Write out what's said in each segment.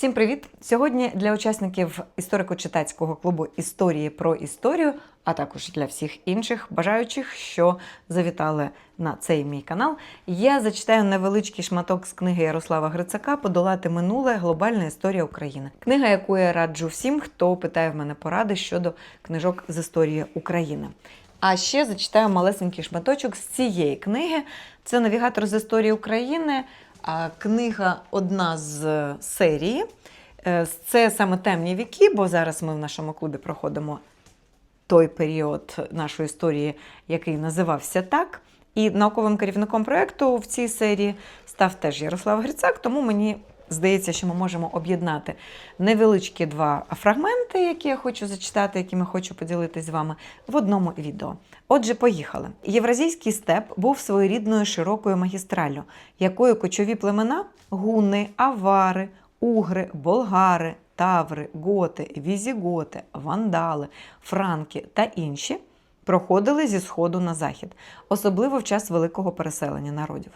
Всім привіт! Сьогодні для учасників історико-читацького клубу Історії про історію, а також для всіх інших бажаючих, що завітали на цей мій канал, я зачитаю невеличкий шматок з книги Ярослава Грицака Подолати минуле. Глобальна історія України. Книга, яку я раджу всім, хто питає в мене поради щодо книжок з історії України. А ще зачитаю малесенький шматочок з цієї книги. Це навігатор з історії України. Книга одна з серії. Е, Це саме темні віки, бо зараз ми в нашому клубі проходимо той період нашої історії, який називався так. І науковим керівником проєкту в цій серії став теж Ярослав Грицак, тому мені здається, що ми можемо об'єднати невеличкі два фрагменти, які я хочу зачитати, якими хочу поділитися з вами в одному відео. Отже, поїхали. Євразійський степ був своєрідною широкою магістраллю, якою кочові племена гуни, авари, угри, болгари, таври, готи, візіготи, вандали, франки та інші проходили зі сходу на захід, особливо в час великого переселення народів.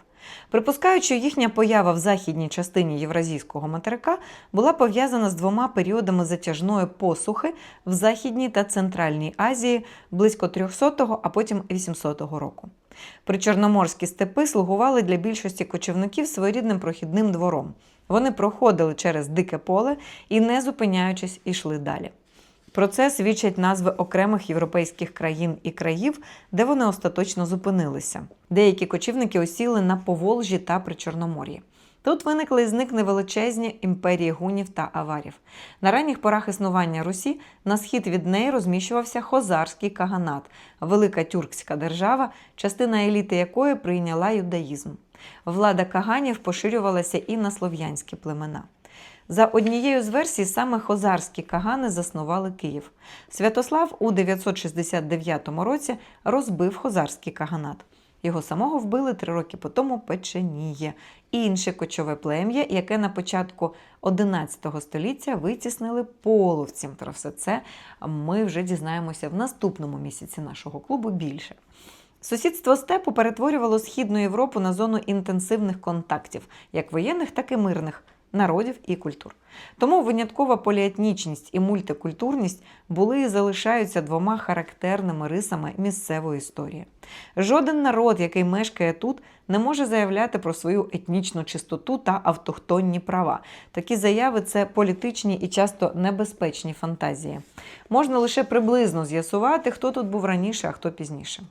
Припускаючи, їхня поява в західній частині Євразійського материка була пов'язана з двома періодами затяжної посухи в Західній та Центральній Азії близько 300-го, а потім 800-го року. Причорноморські степи слугували для більшості кочівників своєрідним прохідним двором. Вони проходили через дике поле і, не зупиняючись, ішли далі. Про це свідчать назви окремих європейських країн і країв, де вони остаточно зупинилися. Деякі кочівники осіли на Поволжі та Причорномор'ї. Тут виникли і зникли величезні імперії гунів та аварів. На ранніх порах існування Русі на схід від неї розміщувався Хозарський каганат, велика тюркська держава, частина еліти якої прийняла юдаїзм. Влада каганів поширювалася і на слов'янські племена. За однією з версій, саме хозарські кагани заснували Київ. Святослав у 969 році розбив хозарський каганат. Його самого вбили три роки по тому Печеніє, інше кочове плем'я, яке на початку 11 століття витіснили половців. Про все це ми вже дізнаємося в наступному місяці нашого клубу більше. Сусідство степу перетворювало Східну Європу на зону інтенсивних контактів, як воєнних, так і мирних народів і культур. Тому виняткова поліетнічність і мультикультурність були і залишаються двома характерними рисами місцевої історії. Жоден народ, який мешкає тут, не може заявляти про свою етнічну чистоту та автохтонні права. Такі заяви це політичні і часто небезпечні фантазії. Можна лише приблизно з'ясувати, хто тут був раніше, а хто пізніше.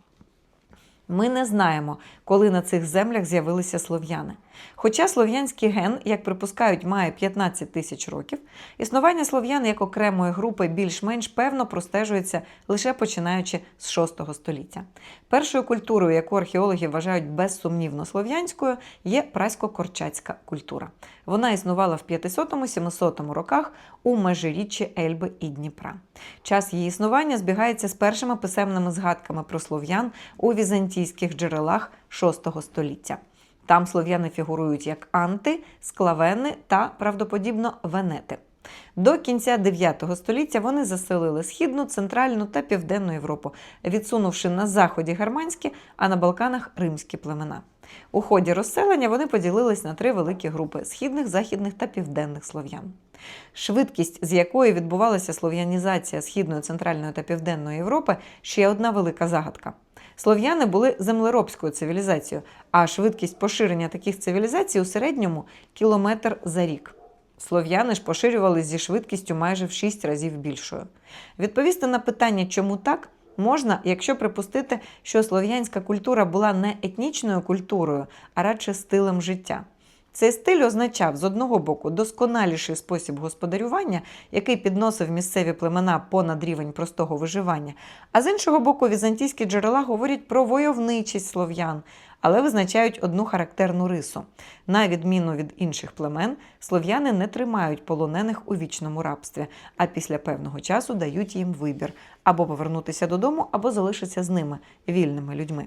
Ми не знаємо, коли на цих землях з'явилися слов'яни. Хоча слов'янський ген, як припускають, має 15 тисяч років, існування слов'ян як окремої групи більш-менш певно простежується лише починаючи з 6 століття. Першою культурою, яку археологи вважають безсумнівно слов'янською, є прасько-корчацька культура. Вона існувала в 500-700 роках у межиріччі Ельби і Дніпра. Час її існування збігається з першими писемними згадками про слов'ян у візантійських джерелах VI століття. Там слов'яни фігурують як анти, склавени та, правдоподібно, венети. До кінця 9 століття вони заселили східну, центральну та південну Європу, відсунувши на заході германські, а на Балканах римські племена. У ході розселення вони поділились на три великі групи східних, західних та південних слов'ян. Швидкість, з якої відбувалася слов'янізація східної, центральної та південної Європи, ще одна велика загадка. Слов'яни були землеробською цивілізацією, а швидкість поширення таких цивілізацій у середньому кілометр за рік. Слов'яни ж поширювали зі швидкістю майже в 6 разів більшою. Відповісти на питання, чому так, можна, якщо припустити, що слов'янська культура була не етнічною культурою, а радше стилем життя. Цей стиль означав з одного боку досконаліший спосіб господарювання, який підносив місцеві племена понад рівень простого виживання, а з іншого боку, візантійські джерела говорять про войовничість слов'ян, але визначають одну характерну рису. На відміну від інших племен, слов'яни не тримають полонених у вічному рабстві, а після певного часу дають їм вибір або повернутися додому, або залишитися з ними вільними людьми.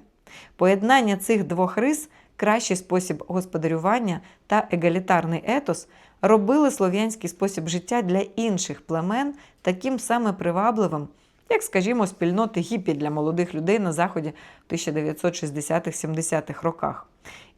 Поєднання цих двох рис кращий спосіб господарювання та егалітарний етос робили слов'янський спосіб життя для інших племен таким саме привабливим, як, скажімо, спільноти гіпі для молодих людей на заході в 1960-70-х роках.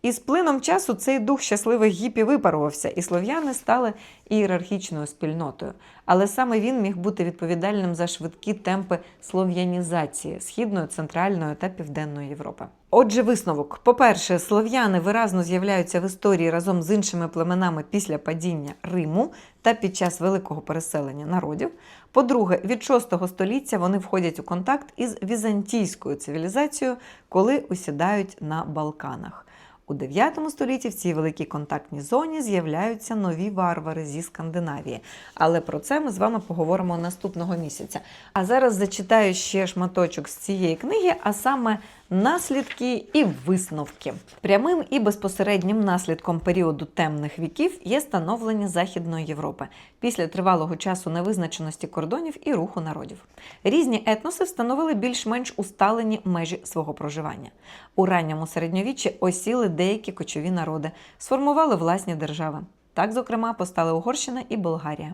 І з плином часу цей дух щасливих гіпі випарувався, і слов'яни стали ієрархічною спільнотою. Але саме він міг бути відповідальним за швидкі темпи слов'янізації Східної, Центральної та Південної Європи. Отже, висновок: по-перше, слов'яни виразно з'являються в історії разом з іншими племенами після падіння Риму та під час великого переселення народів. По-друге, від 6 століття вони входять у контакт із візантійською цивілізацією, коли усідають на Балканах. У 9 столітті в цій великій контактній зоні з'являються нові варвари зі Скандинавії. Але про це ми з вами поговоримо наступного місяця. А зараз зачитаю ще шматочок з цієї книги, а саме наслідки і висновки. Прямим і безпосереднім наслідком періоду темних віків є становлення Західної Європи після тривалого часу невизначеності кордонів і руху народів. Різні етноси встановили більш-менш усталені межі свого проживання. У ранньому середньовіччі осіли деякі кочові народи, сформували власні держави. Так, зокрема, постали Угорщина і Болгарія.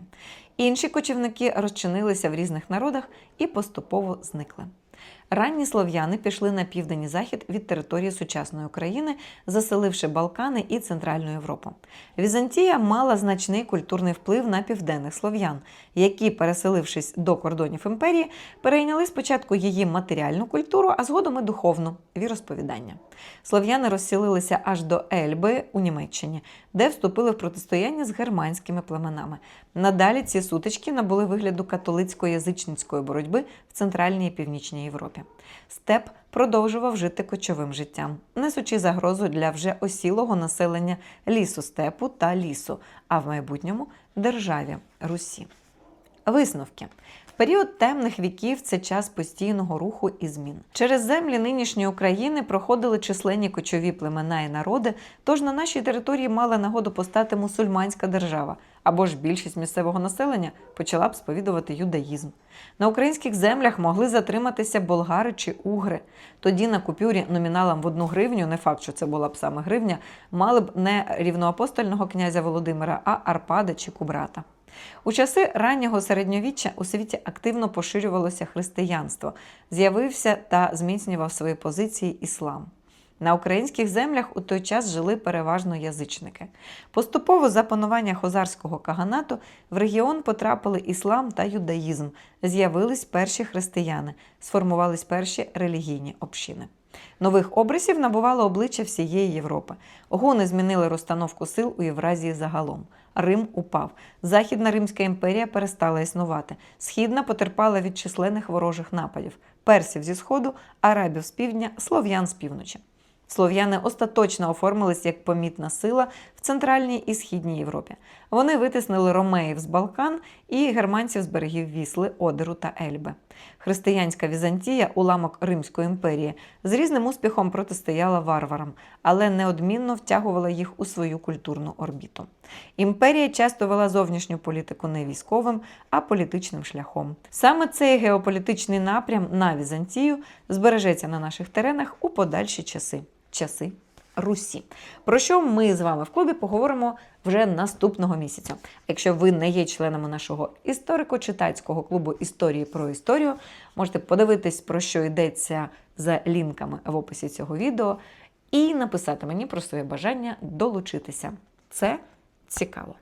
Інші кочівники розчинилися в різних народах і поступово зникли. Ранні слов'яни пішли на південь і захід від території сучасної України, заселивши Балкани і Центральну Європу. Візантія мала значний культурний вплив на південних слов'ян, які, переселившись до кордонів імперії, перейняли спочатку її матеріальну культуру, а згодом і духовну віросповідання. Слов'яни розселилися аж до Ельби у Німеччині, де вступили в протистояння з германськими племенами. Надалі ці сутички набули вигляду католицько-язичницької боротьби в Центральній і Північній Європі. Степ продовжував жити кочовим життям, несучи загрозу для вже осілого населення лісу степу та лісу, а в майбутньому державі Русі. Висновки. Період темних віків це час постійного руху і змін. Через землі нинішньої України проходили численні кочові племена і народи, тож на нашій території мала нагоду постати мусульманська держава, або ж більшість місцевого населення почала б сповідувати юдаїзм. На українських землях могли затриматися болгари чи угри. Тоді на купюрі номіналом в одну гривню, не факт, що це була б саме гривня, мали б не рівноапостольного князя Володимира, а Арпада чи Кубрата. У часи раннього середньовіччя у світі активно поширювалося християнство, з'явився та зміцнював свої позиції іслам. На українських землях у той час жили переважно язичники. Поступово за панування хозарського каганату в регіон потрапили іслам та юдаїзм, з'явились перші християни, сформувались перші релігійні общини. Нових обрисів набувало обличчя всієї Європи. Гуни змінили розстановку сил у Євразії загалом. Рим упав. Західна Римська імперія перестала існувати. Східна потерпала від численних ворожих нападів: персів зі сходу, арабів з півдня, слов'ян з півночі. Слов'яни остаточно оформились як помітна сила Центральній і Східній Європі. Вони витиснили ромеїв з Балкан і германців з берегів Вісли, Одеру та Ельби. Християнська Візантія, уламок Римської імперії, з різним успіхом протистояла варварам, але неодмінно втягувала їх у свою культурну орбіту. Імперія часто вела зовнішню політику не військовим, а політичним шляхом. Саме цей геополітичний напрям на Візантію збережеться на наших теренах у подальші часи часи Русі. Про що ми з вами в клубі поговоримо вже наступного місяця. Якщо ви не є членами нашого історико-читацького клубу історії про історію, можете подивитись, про що йдеться за лінками в описі цього відео, і написати мені про своє бажання долучитися. Це цікаво.